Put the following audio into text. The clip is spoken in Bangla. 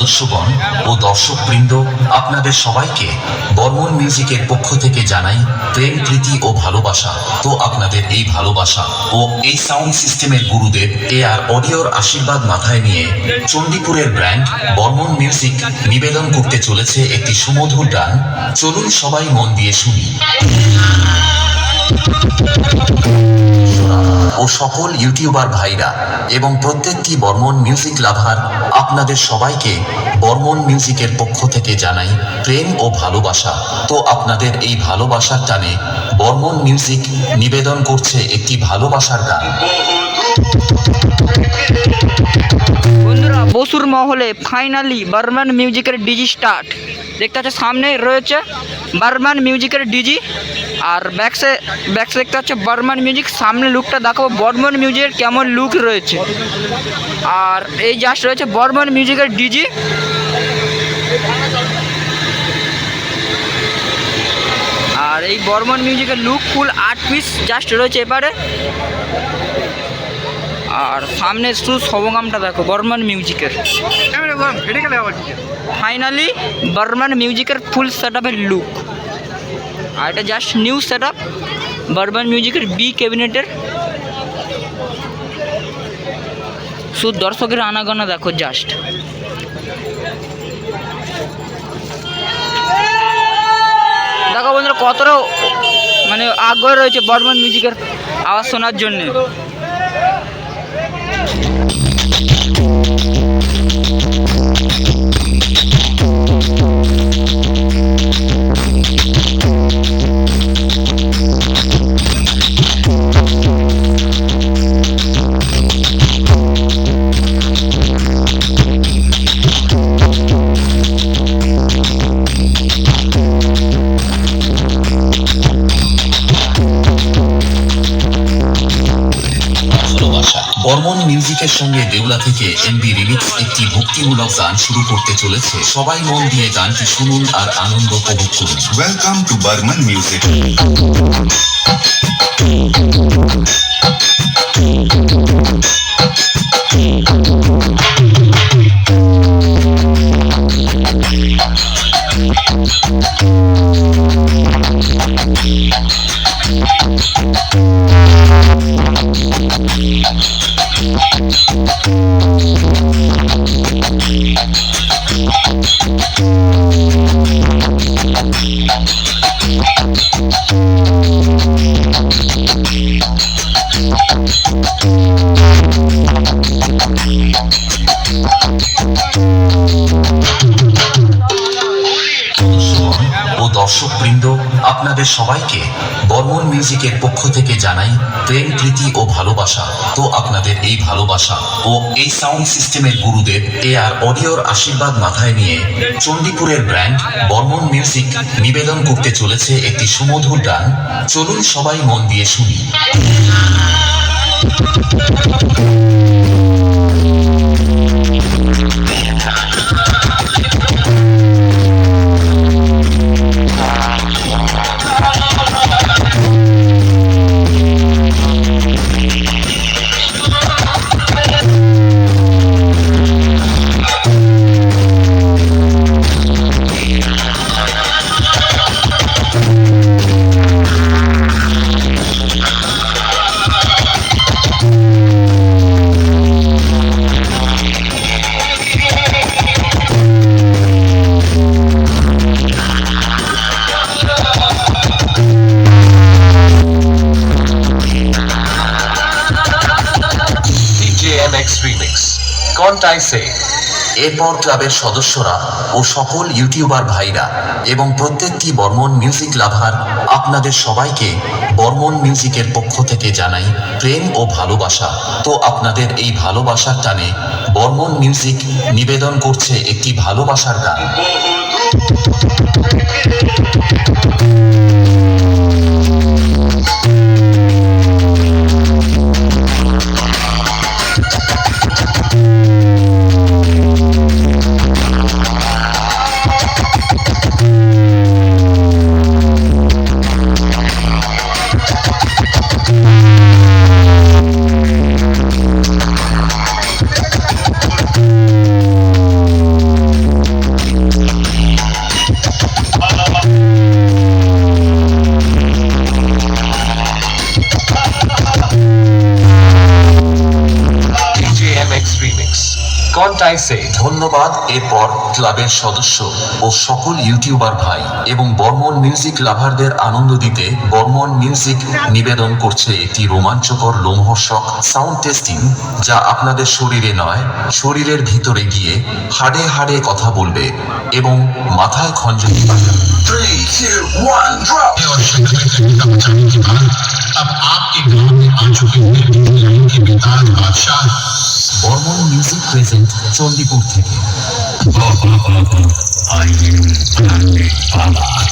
সদস্যগণ ও দর্শকবৃন্দ, আপনাদের সবাইকে বর্মন মিউজিকের পক্ষ থেকে জানাই প্রেম, প্রীতি ও ভালোবাসা। তো আপনাদের এই ভালোবাসা ও এই সাউন্ড সিস্টেমের গুরুদেব এ আর অডিওর আশীর্বাদ মাথায় নিয়ে চণ্ডীপুরের ব্র্যান্ড বর্মন মিউজিক নিবেদন করতে চলেছে একটি সুমধুর গান। চলুন সবাই মন দিয়ে শুনি। সকল ইউটিউবার ভাইরা এবং প্রত্যেকটি বর্মন মিউজিক লাভার আপনাদের সবাইকে বর্মন মিউজিকের পক্ষ থেকে জানাই প্রেম ও ভালোবাসা। তো আপনাদের এই ভালোবাসার টানে বর্মন মিউজিক নিবেদন করছে একটি ভালোবাসার গান। বন্ধুরা, বসুর মহলে ফাইনালি বার্মান মিউজিকের ডিজি স্টার্ট দেখতে পাচ্ছে, সামনে রয়েছে বার্মান মিউজিকের ডিজি আর ব্যাকসে ব্যাকসে দেখতে পাচ্ছে, বার্মান মিউজিক সামনে লুকটা দেখাবো, বর্মন মিউজিকের কেমন লুক রয়েছে। আর এই জাস্ট রয়েছে বর্মন মিউজিকের ডিজি আর এই বর্মন মিউজিকের লুক ফুল আট পিস জাস্ট রয়েছে এবারে। আর সামনে শুধু সবগামটা দেখো বর্মন মিউজিকের। ফাইনালি বর্মন মিউজিকের ফুল সেট আপের লুক আর এটা just new set up Barman মিউজিকের বি ক্যাবিনেটের শুধু দর্শকের আনাগোনা দেখো জাস্ট দেখো বন্ধুরা কতটা মানে আগ্রহ রয়েছে বর্মন মিউজিকের আওয়াজ শোনার জন্যে। ভালোবাসা বর্মন মিউজিকের সঙ্গে দেউলা থেকে এমবি রিমিক্স একটি ভক্তিমূলক গান শুরু করতে চলেছে সবাই মন দিয়ে গানটি শুনুন আর আনন্দ উপভোগ করুন ওয়েলকাম টু বার্মান Music. সদস্যগণ আপনাদের সবাইকে বর্মন মিউজিকের পক্ষ থেকে জানাই প্রেম, প্রীতি ও ভালোবাসা। তো আপনাদের এই ভালোবাসা ও এই সাউন্ড সিস্টেমের গুরুদেব এ আর অডিওর আশীর্বাদ মাথায় নিয়ে চণ্ডীপুরের ব্র্যান্ড বর্মন মিউজিক নিবেদন করতে চলেছে একটি সুমধুর গান। চলুন সবাই মন দিয়ে শুনি। Say. এরপর ক্লাবের সদস্যরা ও সকল ইউটিউবার ভাইরা এবং প্রত্যেকটি বর্মন মিউজিক লাভার আপনাদের সবাইকে বর্মন মিউজিকের পক্ষ থেকে জানাই প্রেম ও ভালোবাসা তো আপনাদের এই ভালোবাসার টানে বর্মন মিউজিক নিবেদন করছে একটি ভালোবাসার গান I say? ধন্যবাদ এরপর ক্লাবের সদস্য ও সকল ইউটিউবার ভাই এবং বর্মন মিউজিক লাভারদের আনন্দ দিতে বর্মন মিউজিক নিবেদন করছে একটি রোমাঞ্চকর লোমহর্ষক সাউন্ড টেস্টিং যা আপনাদের শরীরে নয় শরীরের ভিতরে গিয়ে হাড়ে হাড়ে কথা বলবে এবং মাথায় খঞ্জনি পাঠাবে Three, two, one, drop. और शंकर खरीदा बचाने के बाद अब आपके गांव में आ चुके हैं न्यू लाइन के बेताज बादशाह বর্মন মিউজিক প্রেজেন্ট চণ্ডীপুর থেকে am Anand Baba.